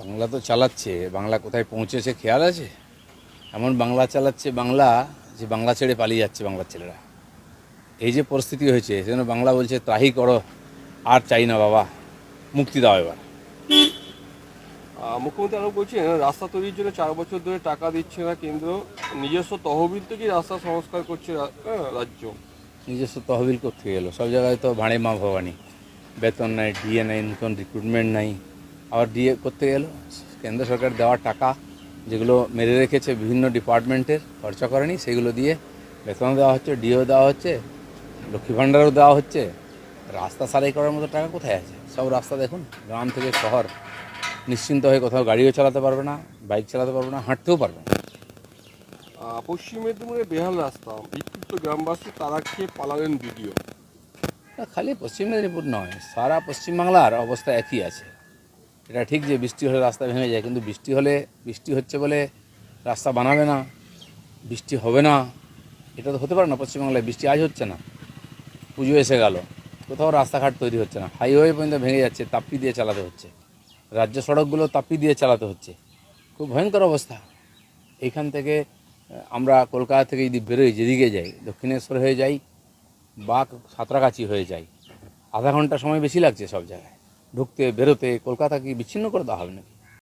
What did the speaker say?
বাংলা তো চালাচ্ছে বাংলা কোথায় পৌঁছেছে খেয়াল আছে? এমন বাংলা চালাচ্ছে বাংলা যে বাংলা ছেড়ে পালিয়ে যাচ্ছে বাংলার ছেলেরা। এই যে পরিস্থিতি হয়েছে সেজন্য বাংলা বলছে ত্রাহি করো আর চাই না বাবা মুক্তি দাও এবার। মুখ্যমন্ত্রী আরও বলছেন রাস্তা তৈরির জন্য চার বছর ধরে টাকা দিচ্ছে না কেন্দ্র নিজস্ব তহবিল থেকেই রাস্তা সংস্কার করছে রাজ্য। নিজস্ব তহবিল করতে গেলো সব জায়গায় তো ভাঁড়ে মা ভবানী। বেতন নাই ডিএ নাই নতুন রিক্রুটমেন্ট নাই। আবার ডিএ করতে গেলো। কেন্দ্র সরকার দেওয়ার টাকা যেগুলো মেরে রেখেছে বিভিন্ন ডিপার্টমেন্টের খরচা করেনি সেগুলো দিয়ে বেতন দেওয়া হচ্ছে ডিও দেওয়া হচ্ছে লক্ষ্মী ভাণ্ডারও দেওয়া হচ্ছে। রাস্তা সারাই করার মতো টাকা কোথায় আছে? সব রাস্তা দেখুন গ্রাম থেকে শহর। নিশ্চিন্ত হয়ে কোথাও গাড়িও চালাতে পারবে না বাইক চালাতে পারবে না হাঁটতেও পারবে না। পশ্চিম মেদিনীপুরে বেহাল রাস্তা। বিক্ষিপ্ত গ্রামবাসী তারা খেয়ে পালালেন ভিডিও খালি পশ্চিম মেদিনীপুর নয় সারা পশ্চিমবাংলার অবস্থা একই আছে। এটা ঠিক যে বৃষ্টি হলে রাস্তা ভেঙে যায়, কিন্তু বৃষ্টি হলে, বৃষ্টি হচ্ছে বলে রাস্তা বানাবে না, বৃষ্টি হবে না, এটা তো হতে পারে না পশ্চিমবাংলায়, বৃষ্টি আজ হচ্ছে না, পুজো এসে গেল, কোথাও রাস্তাঘাট তৈরি হচ্ছে না, হাইওয়ে পর্যন্ত ভেঙে যাচ্ছে, তাপ্পি দিয়ে চালাতে হচ্ছে, রাজ্য সড়কগুলো তাপ্পি দিয়ে চালাতে হচ্ছে, খুব ভয়ঙ্কর অবস্থা, এইখান থেকে আমরা কলকাতা থেকে যদি বেরোই, যেদিকে যাই, দক্ষিণেশ্বর হয়ে যাই বা সাঁতরাগাছি হয়ে যাই, আধা ঘণ্টা সময় বেশি লাগছে সব জায়গায়। ঢুকতে বেরোতে কলকাতাকে বিচ্ছিন্ন করে দেওয়া হবে নাকি?